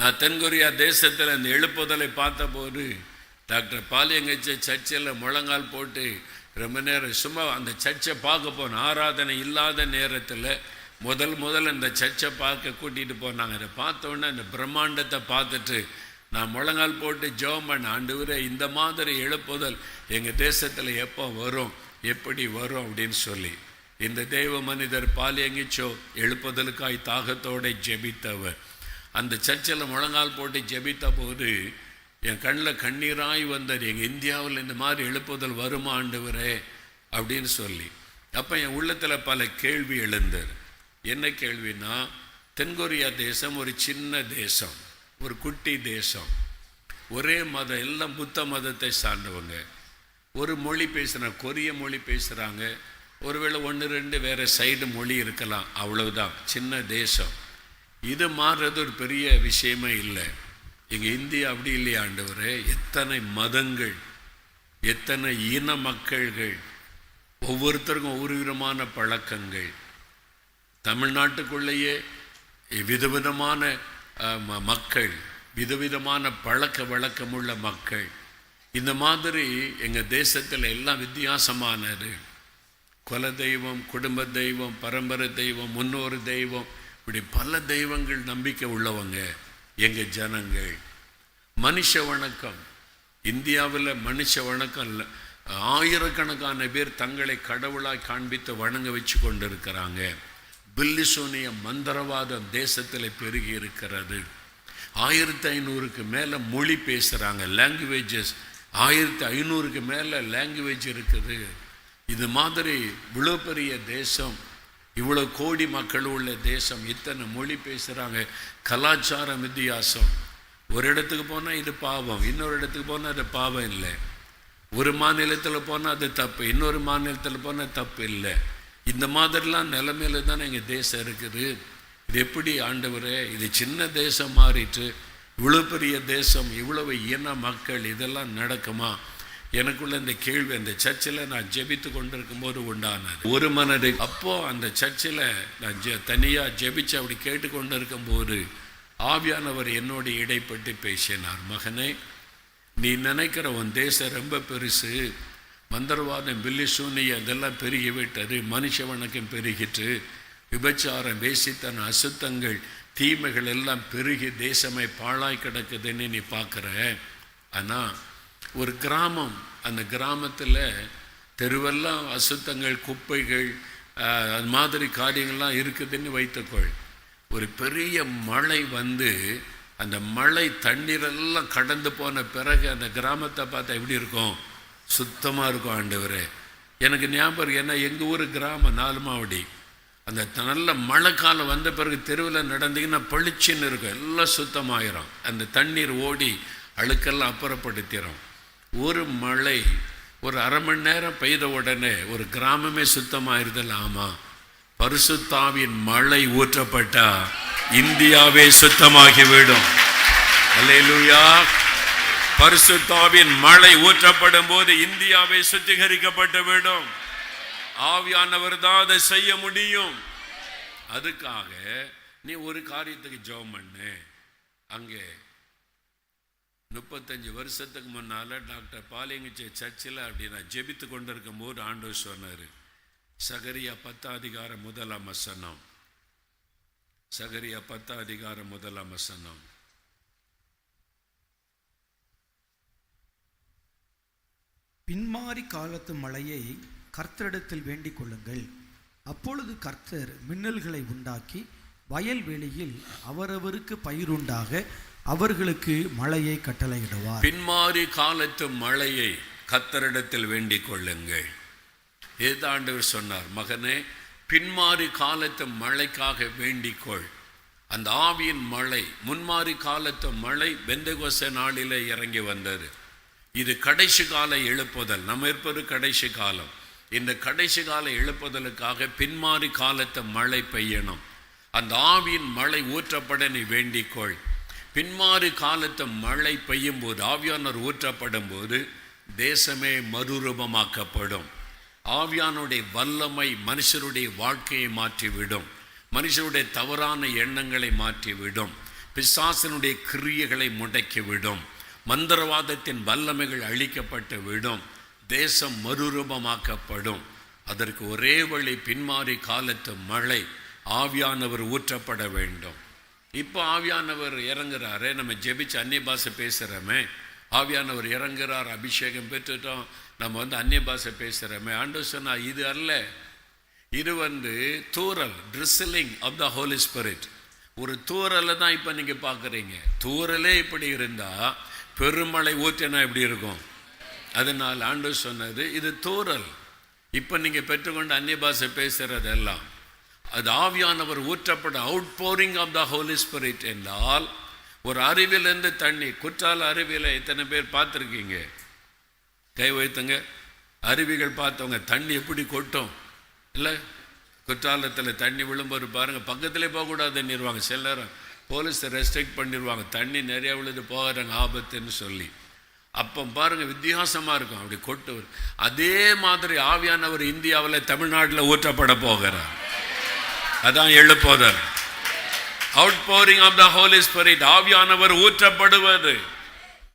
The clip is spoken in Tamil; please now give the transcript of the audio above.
நான் தென்கொரியா தேசத்தில் அந்த எழுப்புதலை பார்த்தபோது டாக்டர் பாலியங்கச்ச சர்ச்சில் முழங்கால் போட்டு ரொம்ப நேரம் சும்மா அந்த சர்ச்சை பார்க்க போனோம் ஆராதனை இல்லாத நேரத்தில் முதல் முதல் இந்த சர்ச்சை பார்க்க கூட்டிகிட்டு போனாங்க. அதை பார்த்த உடனே அந்த பிரம்மாண்டத்தை பார்த்துட்டு நான் முழங்கால் போட்டு ஜோம் பண்ண ஆண்டவரே இந்த மாதிரி எழுப்புதல் எங்கள் தேசத்தில் எப்போ வரும் எப்படி வரும் அப்படின்னு சொல்லி. இந்த தெய்வ மனிதர் பாலியங்கிச்சோ எழுப்புதலுக்காய் தாகத்தோடு ஜெபித்தவர். அந்த சர்ச்சில் முழங்கால் போட்டு ஜெபித்த போது என் கண்ணில் கண்ணீராய் வந்தார் எங்கள் இந்தியாவில் இந்த மாதிரி எழுப்புதல் வருமா ஆண்டவரே? அப்படின்னு சொல்லி. அப்போ என் உள்ளத்தில் பல கேள்வி எழுந்தார் என்ன கேள்வின்னா தென்கொரியா தேசம் ஒரு சின்ன தேசம் ஒரு குட்டி தேசம். ஒரே மதம் எல்லாம் புத்த மதத்தை சார்ந்தவங்க. ஒரு மொழி பேசுகிற கொரிய மொழி பேசுகிறாங்க ஒருவேளை ஒன்று ரெண்டு வேறு சைடு மொழி இருக்கலாம் அவ்வளவுதான் சின்ன தேசம். இது மாறுறது ஒரு பெரிய விஷயமே இல்லை. எங்கள் இந்தியா அப்படி இல்லையா ஆண்டவரே. எத்தனை மதங்கள் எத்தனை இன மக்கள்கள் ஒவ்வொருத்தருக்கும் ஒவ்வொரு விதமான பழக்கங்கள். தமிழ்நாட்டுக்குள்ளேயே விதவிதமான மக்கள் விதவிதமான பழக்க வழக்கமுள்ள மக்கள். இந்த மாதிரி எங்கள் தேசத்தில் எல்லாம் வித்தியாசமானது. குல தெய்வம் குடும்ப தெய்வம் பரம்பரை தெய்வம் முன்னோர் தெய்வம் இப்படி பல தெய்வங்கள் நம்பிக்கை உள்ளவங்க எங்கள் ஜனங்கள். மனுஷ வணக்கம். இந்தியாவில் மனுஷ வணக்கம் இல்லை. ஆயிரக்கணக்கான பேர் தங்களை கடவுளாய் காண்பித்து வணங்க வச்சு கொண்டு இருக்கிறாங்க பில்லிசோனிய மந்திரவாதம் தேசத்தில் பெருகி இருக்கிறது. ஆயிரத்தி ஐநூறுக்கு மேலே மொழி பேசுகிறாங்க லாங்குவேஜஸ் ஆயிரத்தி ஐநூறுக்கு மேலே லாங்குவேஜ் இருக்குது. இது மாதிரி இவ்வளோ பெரிய தேசம். இவ்வளோ கோடி மக்கள் உள்ள தேசம் இத்தனை மொழி பேசுகிறாங்க கலாச்சாரம் வித்தியாசம். ஒரு இடத்துக்கு போனால் இது பாவம் இன்னொரு இடத்துக்கு போனால் அது பாவம் இல்லை. ஒரு மாநிலத்தில் போனால் அது தப்பு இன்னொரு மாநிலத்தில் போனால் தப்பு இல்லை. இந்த மாதிரிலாம் நிலைமையில தானே எங்கள் தேசம் இருக்குது. இது எப்படி ஆண்டவரே இது சின்ன தேசம் மாறிட்டு இவ்வளோ பெரிய தேசம் இவ்வளவு இன மக்கள் இதெல்லாம் நடக்குமா? எனக்குள்ள இந்த கேள்வி அந்த சர்ச்சில் நான் ஜெபித்து கொண்டிருக்கும் போது உண்டானது. ஒரு மனது அப்போ அந்த சர்ச்சில் நான் ஜெ தனியாக ஜெபிச்சு அப்படி கேட்டுக்கொண்டு இருக்கும்போது ஆவியானவர் என்னோடு இடைப்பட்டு பேசினார். மகனே நீ நினைக்கிற உன் தேசம் ரொம்ப பெருசு. மந்திரவாதம் பில்லி சூனியம் அதெல்லாம் பெருகி விட்டது. மனுஷ வணக்கம் பெருகிட்டு விபச்சாரம் வேசித்தன அசுத்தங்கள் தீமைகள் எல்லாம் பெருகி தேசமே பாழாய் கிடக்குதுன்னு நீ பார்க்குற. ஆனால் ஒரு கிராமம். அந்த கிராமத்தில் தெருவெல்லாம் அசுத்தங்கள் குப்பைகள் அது மாதிரி காரியங்கள்லாம் இருக்குதுன்னு வைத்துக்கொள். ஒரு பெரிய மழை வந்து அந்த மழை தண்ணீரெல்லாம் கடந்து போன பிறகு அந்த கிராமத்தை பார்த்தா எப்படி இருக்கும்? சுத்தமாக இருக்கும் ஆண்டவர். எனக்கு ஞாபகம் ஏன்னா எங்கள் ஊர் கிராமம் நாலு மாவடி அந்த நல்ல மழை காலம் வந்த பிறகு தெருவில் நடந்தீங்கன்னா பளிச்சுன்னு இருக்கும். எல்லாம் சுத்தமாயிரும். அந்த தண்ணீர் ஓடி அழுக்கெல்லாம் அப்புறப்படுத்திடும் ஒரு மழை ஒரு அரை மணி நேரம் பெய்த உடனே ஒரு கிராமமே சுத்தமாயிருதல் ஆமாம் பரிசுத்தாவின் மழை ஊற்றப்பட்டா இந்தியாவே சுத்தமாகிவிடும். அல்லேலூயா. பரிசுத்தாவின் மழை ஊற்றப்படும் போது இந்தியாவை சுத்திகரிக்கப்பட்டு விடும் ஆவியானவர் தான் அதை செய்ய முடியும். அதுக்காக நீ ஒரு காரியத்துக்கு ஜெபம் பண்ணு. அங்கே முப்பத்தஞ்சு வருஷத்துக்கு முன்னால் டாக்டர் பாலியங்கிச்ச சர்ச்சில் அப்படி நான் ஜெபித்து கொண்டிருக்கும் போது ஆண்டு சொன்னார். சகரியா பத்தாதிகார அதிகாரம் முதலாம் வசனம். சகரியா பத்தாதிகார அதிகாரம் முதலாம் வசனம். பின்மாறி காலத்து மழையை கர்த்தரிடத்தில் வேண்டிக் கொள்ளுங்கள். அப்பொழுது கர்த்தர் மின்னல்களை உண்டாக்கி வயல்வெளியில் அவரவருக்கு பயிருண்டாக அவர்களுக்கு மழையை கட்டளையிடுவார். பின்மாறி காலத்து மழையை கத்தரிடத்தில் வேண்டிக் கொள்ளுங்கள். ஏதாண்டவர் சொன்னார் மகனே பின்மாறி காலத்து மழைக்காக வேண்டிக்கொள் அந்த ஆவியின் மழை முன்மாறி காலத்து மழை பெந்தகோச நாளிலே இறங்கி வந்தது. இது கடைசி கால எழுப்புதல். நம்ம இருப்பது கடைசி காலம். இந்த கடைசி கால எழுப்புதலுக்காக பின்மாறி காலத்து மழை பெய்யணும். அந்த ஆவியின் மழை ஊற்றப்பட நீ வேண்டிக்கொள் பின்மாறு காலத்து மழை பெய்யும் போது ஆவியானவர் ஊற்றப்படும் போது தேசமே மறுரூபமாக்கப்படும். ஆவியானுடைய வல்லமை மனுஷருடைய வாழ்க்கையை மாற்றிவிடும். மனுஷருடைய தவறான எண்ணங்களை மாற்றிவிடும். பிசாசனுடைய கிரியைகளை முடக்கிவிடும். மந்திரவாதத்தின் வல்லமைகள் அழிக்கப்பட்டு விடும் தேசம் மறுரூபமாக்கப்படும். அதற்கு ஒரே வழி பின்மாறி காலத்து மழை. ஆவியானவர் ஊற்றப்பட வேண்டும். இப்போ ஆவியானவர் இறங்குறாரு நம்ம ஜெபிச்சு அந்நிய பாஷை பேசுகிறோமே ஆவியானவர் இறங்குறார் அபிஷேகம் பெற்றுட்டோம் நம்ம வந்து அந்நிய பாஷை பேசுகிறோமே ஆண்டு சொன்னா இது அல்ல. இது வந்து தூரல் drizzling of the Holy Spirit ஒரு தூரலை தான் இப்போ நீங்கள் பார்க்குறீங்க. தூரலே இப்படி இருந்தால் பெருமழை ஊற்றினா எப்படி இருக்கும்? அதனால் ஆண்டு சொன்னது இது தூரல் இப்போ நீங்கள் பெற்றுக்கொண்டு அந்நிய பாஷை பேசுகிறதெல்லாம் அது ஆவியானவர் ஊற்றப்பட outpouring of the Holy Spirit என்றால் ஒரு அருவியிலேருந்து தண்ணி குற்றால அருவியில் எத்தனை பேர் பார்த்துருக்கீங்க? கை வைத்துங்க. அருவிகள் பார்த்தவங்க தண்ணி எப்படி கொட்டும்? இல்லை குற்றாலத்தில் தண்ணி விழும்போது பாருங்கள் பக்கத்துலேயே போகக்கூடாதுன்னிருவாங்க சில நேரம் போலீஸ் ரெஸ்ட்ரிக்ட் பண்ணிடுவாங்க தண்ணி நிறையா விழுது போகிறாங்க ஆபத்துன்னு சொல்லி. அப்போ பாருங்கள் வித்தியாசமாக இருக்கும். அப்படி கொட்டு அதே மாதிரி ஆவியானவர் இந்தியாவில் தமிழ்நாட்டில் ஊற்றப்பட போகிறார். அதான் எழுப்போதல். Outpouring of the Holy Spirit ஆவியானவர் ஊற்றப்படுவது.